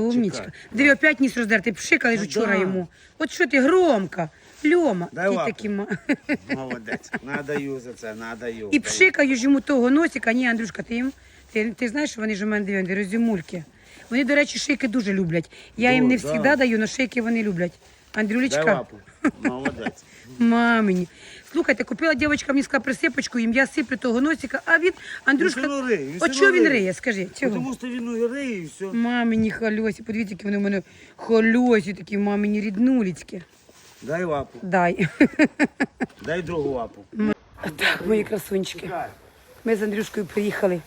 Умнічка. Диви, опять ніс роздерти, пшикали ж Ну, вчора да. йому. От що ти, громка, Льома, Дай лапу. такі ма. Молодець. Надаю за це, надаю. І пшикаю ж йому того носика. Ні, Андрюшка, ти їм. Ти, ти знаєш, що вони ж у мене диви, розімульки. Вони, до речі, шийки дуже люблять. Я їм не завжди даю, але шийки вони люблять. Дай Андрюлечка, лапу. Молодець. мамині. Слухайте, купила дівчинка мені сказала присипочку, їм я сиплю того носика, а він, Андрюшка, риє, він от що він риє. риє, скажи, чого? Тому що він і риє, і все. Мамині хальосі, подивіться, які вони в мене хальосі, такі мамині ріднулічки. Дай лапу. Дай. Дай другу лапу. Так, мої красунчики. Ми з Андрюшкою приїхали.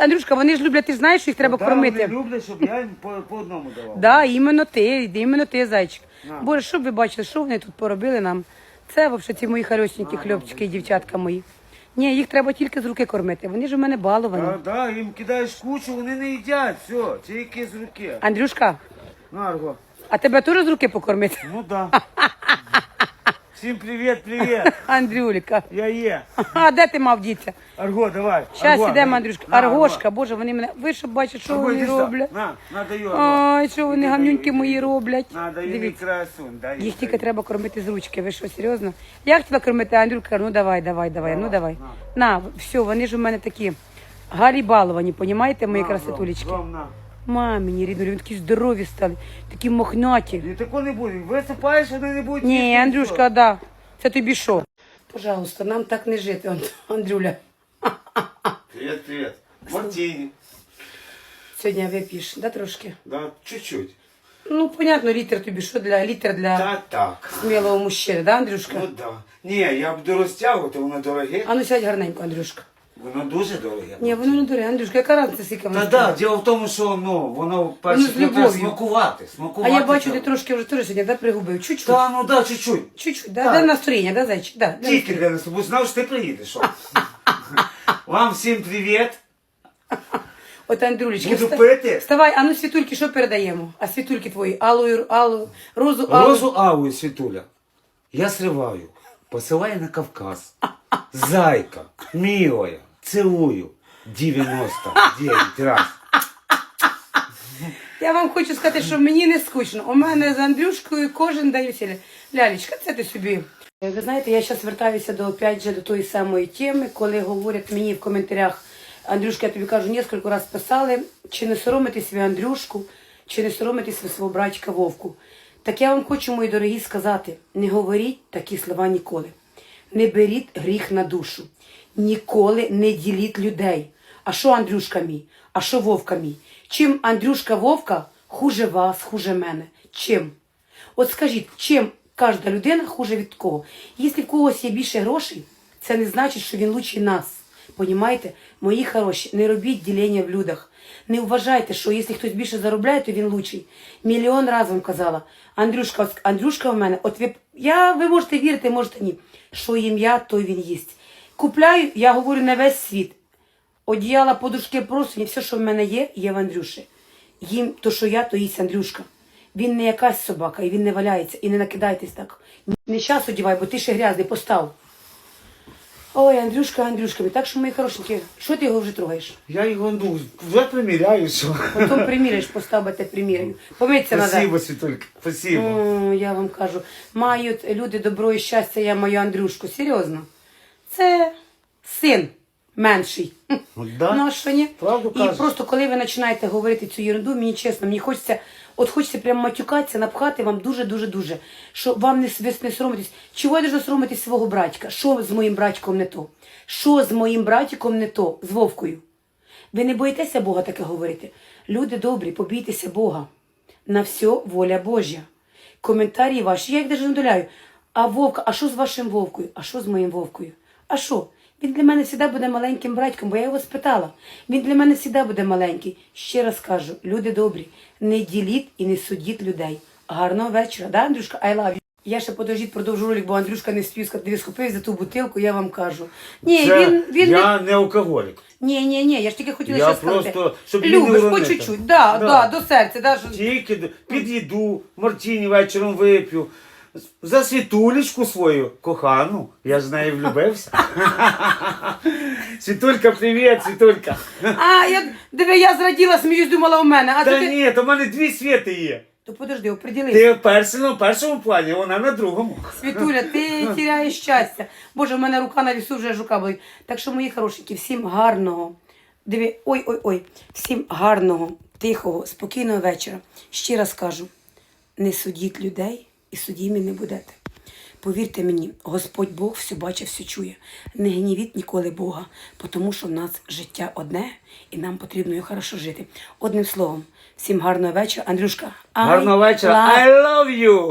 Андрюшка, вони ж люблять, ти знаєш, що їх треба Да, кормити. Вони люблять, щоб я їм по, по одному давав. Да, іменно ти, іменно ти, зайчик. На. Боже, щоб ви бачили, що вони тут поробили нам. Це взагалі ці мої хорошенькі хлопчики і дівчатка мої. Ні, їх треба тільки з руки кормити. Вони ж у мене баловані. Да, да, їм кидаєш кучу, вони не їдять, все, тільки з руки. Андрюшка, Нарго. а тебе теж з руки покормити? Ну да. Всім привіт, привіт. Андрюлька. Я є. А де ти мав діти? Арго, давай. Зараз Арго, ідемо, на- Андрюшка. на, Аргошка, боже, вони мене. Ви що бачите, що Арго, вони іди сюди. роблять? На, на, даю. Арго. Ай, що вони гамнюньки мої роблять. На, даю мій Дивіться. красун, дай. Їх тільки треба кормити з ручки. Ви що, серйозно? Я хотіла кормити, а Андрюлька, каже, ну давай, давай, давай, ну давай. На, все, вони ж у мене такі галі баловані, понімаєте, мої красотулечки? Ром, на. Мамині ріднулі, вони такі здорові стали, такі мохнаті. І тако не буде. Висипаєш, вони не будуть. Ні, Андрюшка, да. Це тобі що? Пожалуйста, нам так не жити, Ан- Андрюля. все. Привіт, привіт. Мартіні. Сьогодні вип'єш, да, трошки? Да, чуть-чуть. Ну, понятно, літр тобі, що для літр для Та так. смілого мужчини, да, Андрюшка? Ну да. Ні, я буду розтягувати, воно дороге. А ну сядь гарненько, Андрюшка. Воно дуже дороге. Ні, воно не дороге, Андрюшка, яка разниця, скільки воно Та стоїть? да, діло в тому, що ну, воно перше з треба любов'ю. смакувати. А смакувати я бачу, ти треба. трошки вже теж сьогодні, да, пригубив. Чуть-чуть. Та, ну да, чуть-чуть. Чуть-чуть, да, Так. для настроєння, да, зайчик? Да, Тільки для нас, бо знав, що ти приїдеш. що. Вам всім привіт. От Андрюлечки, Буду вста- пити. Вставай, а ну світульки, що передаємо? А світульки твої? Аллу, аллу, розу, аллу. Розу Аву, Світуля. Я сриваю, посилаю на Кавказ. Зайка, милая, цілую. 99 раз. Я вам хочу сказати, що мені не скучно. У мене з Андрюшкою кожен весілля. Лялечка, це ти собі. Е, Ви знаєте, я зараз вертаюся до опять же до тої самої теми, коли говорять мені в коментарях, Андрюшка, я тобі кажу, кілька разів писали, чи не соромитись ви Андрюшку, чи не соромитись ви свого братчика Вовку. Так я вам хочу, мої дорогі, сказати, не говоріть такі слова ніколи. Не беріть гріх на душу. Ніколи не діліть людей. А що Андрюшка мій? А що Вовка мій? Чим Андрюшка Вовка хуже вас, хуже мене? Чим? От скажіть, чим кожна людина хуже від кого? Якщо в когось є більше грошей, це не значить, що він лучший нас. Понімаєте? Мої хороші, не робіть ділення в людях. Не вважайте, що якщо хтось більше заробляє, то він лучший. Мільйон разів вам казала. Андрюшка, Андрюшка в мене, от ви, я, ви можете вірити, можете ні. Що їм я, то він їсть. Купляю, я говорю на весь світ. Одіяла, подушки, простині, все, що в мене є, є в Андрюші. Їм то, що я, то їсть Андрюшка. Він не якась собака, і він не валяється, і не накидайтесь так. Не час одівай, бо ти ще грязний, постав. Ой, Андрюшка, Андрюшка, так що мої хорошенькі, що ти його вже трогаєш? Я його ну, вже приміряю, що. Потім приміряєш, постав, бо те приміряю. Помиться треба. Спасибо, Світулька, спасибо. О, я вам кажу, мають люди добро і щастя, я мою Андрюшку. Серйозно. Це син менший. Да? Ну, а що ні? Правду І кажеш. просто коли ви починаєте говорити цю ерунду, мені чесно, мені хочеться, от хочеться прямо матюкатися, напхати вам дуже-дуже-дуже, що вам не, ви не соромитесь. Чого я должна соромитись свого братька? Що з моїм братьком не то? Що з моїм братиком не то? З Вовкою? Ви не боїтеся Бога таке говорити? Люди добрі, побійтеся Бога. На все воля Божя. Коментарі ваші, я їх навіть не доляю. А Вовка, а що з вашим Вовкою? А що з моїм Вовкою? А що? Він для мене завжди буде маленьким братьком, бо я його спитала. Він для мене завжди буде маленький. Ще раз кажу, люди добрі, не діліть і не судіть людей. Гарного вечора, да, Андрюшка? I love you. Я ще подождіть, продовжу ролик, бо Андрюшка не спів «Диви, схопив за ту бутилку, я вам кажу. Ні, Це він, він я не алкоголік. ні, ні, ні, я ж тільки хотіла Я ще сказати. просто, щоб її не Любиш по уронити. чуть-чуть, да, Да. да, до серця, да, що... Тільки д- під їду, мартіні вечором вип'ю. За світулечку свою кохану. Я ж з нею влюбився. Світулька, привіт, Світулька. А, я диви, я зраділа, сміюсь, думала у мене. А Та ти. ні, то в мене дві світи є. То подожди, оприділись. Ти перший на першому плані, вона на другому. Світуля, ти тіряєш щастя. Боже, в мене рука на вісу вже жука болить. Так що, мої хорошенькі, всім гарного. Диві, ой, ой, ой, всім гарного, тихого, спокійного вечора. Ще раз кажу: не судіть людей і судімі не будете. Повірте мені, Господь Бог все бачить, все чує. Не гнівіть ніколи Бога, тому що в нас життя одне і нам потрібно його хорошо жити. Одним словом, всім гарного вечора. Андрюшка, I Гарного вечора. love I love you!